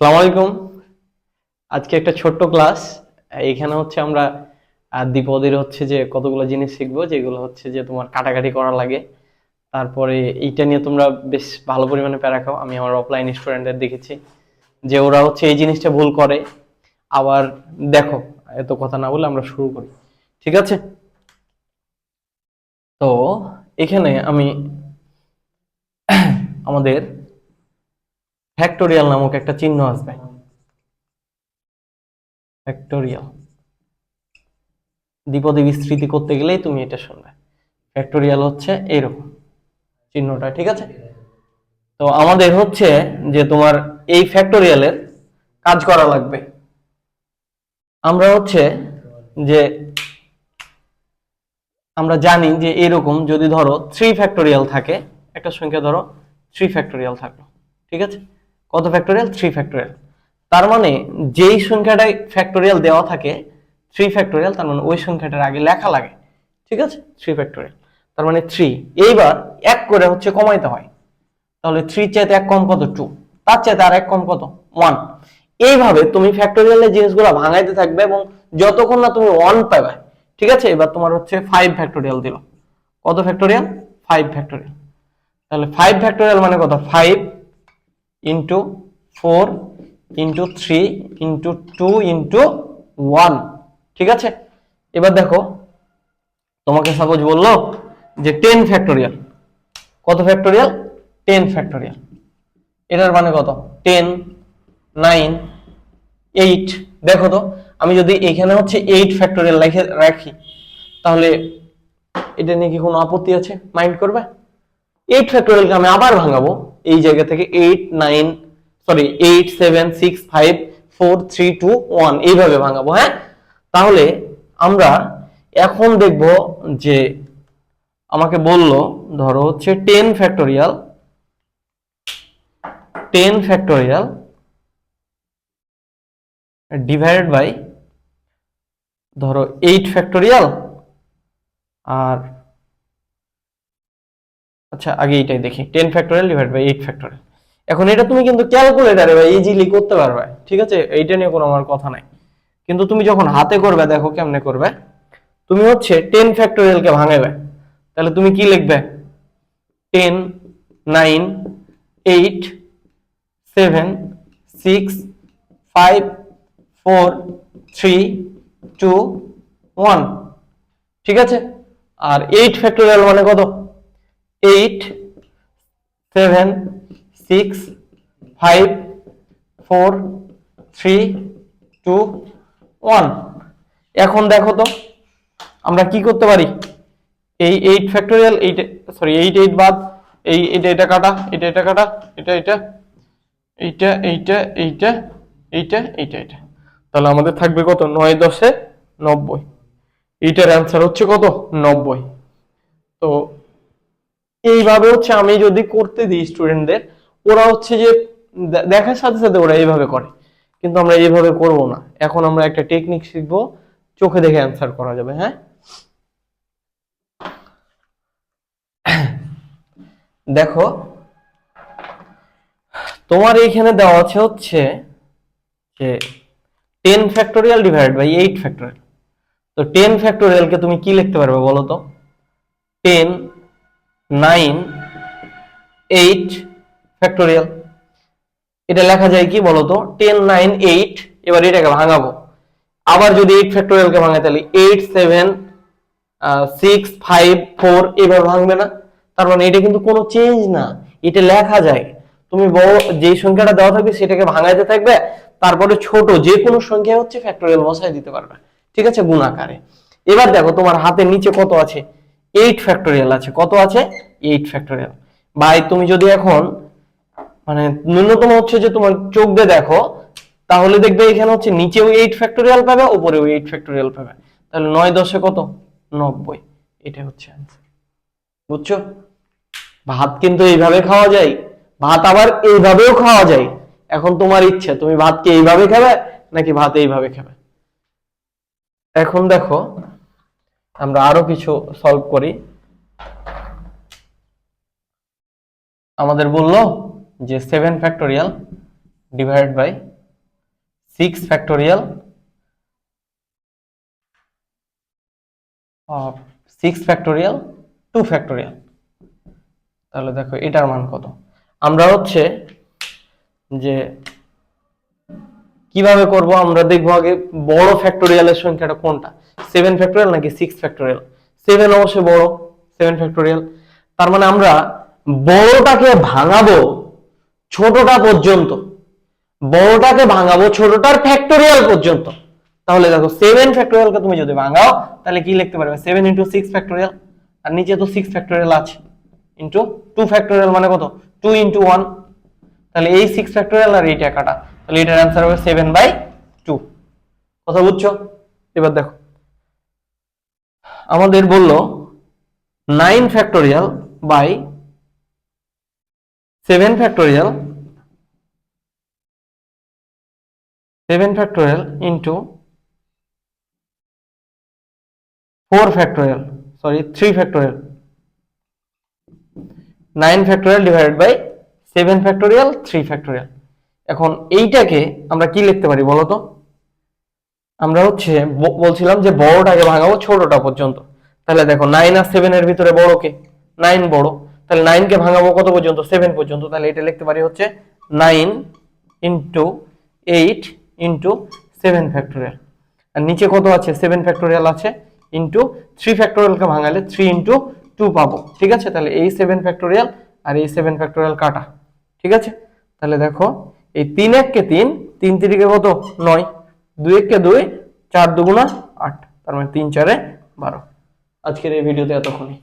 সালাম আলাইকুম। আজকে একটা ছোট্ট ক্লাস। এখানে হচ্ছে আমরা দ্বিপদীর হচ্ছে যে কতগুলো জিনিস শিখব, যেগুলো হচ্ছে যে তোমার কাটাকাটি করা লাগে। তারপরে এইটা নিয়ে তোমরা বেশ ভালো পরিমাণে প্যারা খাও। আমি আমার অফলাইন স্টুডেন্টদের দেখেছি যে ওরা হচ্ছে এই জিনিসটা ভুল করে। আবার দেখো, এত কথা না বলে আমরা শুরু করি। ঠিক আছে? তো এখানে আমি আমাদের ফ্যাক্টোরিয়াল নামক একটা চিহ্ন আসবে। ফ্যাক্টোরিয়াল দ্বিপদী বিস্তৃতি করতে গেলেই তুমি এটা শুনবে। ফ্যাক্টোরিয়াল হচ্ছে এরকম চিহ্নটা, ঠিক আছে? তো আমাদের হচ্ছে যে তোমার এই ফ্যাক্টোরিয়ালের কাজ করা লাগবে। আমরা হচ্ছে যে আমরা জানি যে এরকম যদি ধরো থ্রি ফ্যাক্টোরিয়াল থাকে, একটা সংখ্যা ধরো থ্রি ফ্যাক্টোরিয়াল থাকল, ঠিক আছে? কত ফ্যাক্টোরিয়াল থ্রি ফ্যাক্টোরিয়াল তার মানে যেই সংখ্যাটায় ফ্যাক্টোরিয়াল দেওয়া থাকে থ্রি ফ্যাক্টোরিয়াল তার মানে ওই সংখ্যাটার আগে লেখা লাগে। ঠিক আছে? থ্রি ফ্যাক্টোরিয়াল তার মানে থ্রি। এইবার এক করে হচ্ছে কমাইতে হয়। তাহলে থ্রি চাইতে এক কম কত? টু। তার চাইতে আর এক কম কত? ওয়ান। এইভাবে তুমি ফ্যাক্টোরিয়ালের জিনিসগুলো ভাঙাইতে থাকবে এবং যতক্ষণ না তুমি ওয়ান পাবে, ঠিক আছে? এবার তোমার হচ্ছে ফাইভ ফ্যাক্টোরিয়াল দিল। কত ফ্যাক্টোরিয়াল? Five factorial. তাহলে ফাইভ ফ্যাক্টোরিয়াল মানে কত? Five into four into three into two into one ঠিক আছে? এবার দেখো, তোমাকে সাপোজ বলল যে টেন ফ্যাক্টোরিয়াল কত ফ্যাক্টোরিয়াল টেন ফ্যাক্টোরিয়াল এটার মানে কত? টেন নাইন এইট দেখো তো, আমি যদি এখানে হচ্ছে এইট ফ্যাক্টোরিয়াল লিখে রাখি, তাহলে এটা নিয়ে কি কোনো আপত্তি আছে? মাইন্ড করবে? এইট ফ্যাক্টোরিয়ালকে আমি আবার ভাঙাবো। এই জায়গা থেকে eight nine sorry eight seven six five four three two one এইভাবে ভাঙাবো হ্যাঁ? তাহলে আমরা এখন দেখব যে আমাকে বলল, ধরো হচ্ছে ten factorial ten factorial divided by ধরো এইট ফ্যাক্টোরিয়াল আর আচ্ছা আগে এটাই দেখি। Ten factorial divide by eight factorial এখন এটা তুমি কিন্তু ক্যালকুলেটারে বা ইজিলি করতে পারবে, ঠিক আছে? এইটা নিয়ে কোনো আমার কথা নাই। কিন্তু তুমি যখন হাতে করবে, দেখো কেমনে করবে। তুমি হচ্ছে টেন ফ্যাক্টোরিয়ালকে ভাঙাবে তাহলে তুমি কি লিখবে? Ten nine eight seven six five four three two one ঠিক আছে? আর এইট ফ্যাক্টোরিয়াল মানে কত? Eight, seven, six, five, four, three, two, one. এখন দেখো তো, আমরা কি করতে পারি? এই eight factorial, eight sorry eight eight বাদ, এই এটা এটা কাটা, এটা এটা কাটা, এটা এটা, এইটা এইটা এইটা এইটা এইটা এইটা। তাহলে আমাদের থাকবে কত? নয় দশে নব্বই। এইটার অ্যান্সার হচ্ছে কত? নব্বই। তো এইভাবে হচ্ছে আমি যদি করতে দিই স্টুডেন্টদের ওরা হচ্ছে যে দেখার সাথে সাথে ওরা এইভাবে করে। কিন্তু আমরা এইভাবে করব না। এখন আমরা একটা টেকনিক শিখব, চোখে দেখে অ্যান্সার করা যাবে হ্যাঁ? দেখো, তোমার এইখানে দেওয়া আছে হচ্ছে যে ten factorial divide by eight factorial তো টেন ফ্যাক্টোরিয়ালকে তুমি কি লিখতে পারবে বলো তো? Ten nine eight factorial. এটা লেখা যায় কি বলতো? টেন, নাইন, এইট, এবার এটাকে ভাঙাবো। আবার যদি এইট ফ্যাক্টোরিয়ালকে ভাঙাই তাহলে eight, seven six, five, four এবার ভাঙবে না। তার মানে এটা কিন্তু কোনো চেঞ্জ না। এটা লেখা যায়। তুমি বড় যে সংখ্যাটা দেওয়া থাকবে, সেটাকে ভাঙাইতে থাকবে। তারপরে ছোট যে কোনো সংখ্যা হচ্ছে ফ্যাক্টোরিয়াল বসাই দিতে পারবে। ঠিক আছে? গুণাকারে এবার দেখো, তোমার হাতের নিচে কত আছে? এইট ফ্যাক্টোরিয়াল আছে। কত আছে? এইট ফ্যাক্টোরিয়াল বাই তুমি যদি এখন মানে ন্যূনতম হচ্ছে যে তোমার চোখ দিয়ে দেখো, তাহলে দেখবে এখানে হচ্ছে নিচেও এইট ফ্যাক্টোরিয়াল পাবে, উপরেও এইট ফ্যাক্টোরিয়াল পাবে। তাহলে নয় দশে কত? নব্বই। এটা হচ্ছে অ্যান্সার বুঝছ? ভাত কিন্তু এইভাবে খাওয়া যায়, ভাত আবার এইভাবেও খাওয়া যায়। এখন তোমার ইচ্ছে, তুমি ভাতকে এইভাবে খাবে, নাকি ভাত এইভাবে খাবে? এখন দেখো আমরা আরও কিছু সলভ করি। আমাদের বলল যে seven factorial divided by six factorial six factorial two factorial তাহলে দেখো এটার মান কত। আমরা হচ্ছে যে কীভাবে করব, আমরা দেখব আগে বড় ফ্যাক্টোরিয়ালের সংখ্যাটা কোনটা। সেভেন ফ্যাক্টোরিয়াল নাকি সিক্স ফ্যাক্টোরিয়াল সেভেন অবশ্যই বড় সেভেন ফ্যাক্টোরিয়াল তার মানে আমরা বড়টাকে ভাঙাবো ছোটটা পর্যন্ত। বড়টাকে ভাঙাবো ছোটটার ফ্যাক্টোরিয়াল পর্যন্ত। তাহলে দেখো সেভেন ফ্যাক্টোরিয়ালকে তুমি যদি ভাঙাও, তাহলে কি লিখতে পারবে? সেভেন ইন্টু সিক্স ফ্যাক্টোরিয়াল আর নিচে তো সিক্স ফ্যাক্টোরিয়াল আছে। ইন্টু টু ফ্যাক্টোরিয়াল মানে কত? টু ইন্টু ওয়ান তাহলে এই সিক্স ফ্যাক্টোরিয়াল আর এইটা কাটা। তাহলে এটার অ্যান্সার হবে সেভেন বাই টু কথা বুঝছ? এবার দেখো। আমাদের বলল nine factorial by seven factorial seven factorial into four factorial sorry three factorial nine factorial divided by seven factorial three factorial এখন এইটাকে আমরা কি লিখতে পারি বলো তো আমরা হচ্ছে বলছিলাম যে বড়টাকে ভাঙাবো ছোটটা পর্যন্ত। তাহলে দেখো নাইন আর সেভেনের ভিতরে বড় কে? নাইন বড়। তাহলে নাইনকে ভাঙাবো কত পর্যন্ত? সেভেন পর্যন্ত। তাহলে এটা লিখতে পারি হচ্ছে nine into eight into seven factorial আর নিচে কত আছে? সেভেন ফ্যাক্টোরিয়াল আছে ইন্টু থ্রি ফ্যাক্টোরিয়ালকে ভাঙালে থ্রি ইন্টু টু পাবো। ঠিক আছে? তাহলে এই সেভেন ফ্যাক্টোরিয়াল আর এই সেভেন ফ্যাক্টোরিয়াল কাটা। ঠিক আছে? তাহলে দেখো, এই তিন এককে তিন তিন তিরিকে কত? নয়। দুই এককে দুই চার দুগুণা আট তার মানে তিন চারে বারো আজকের এই ভিডিওতে এতক্ষণই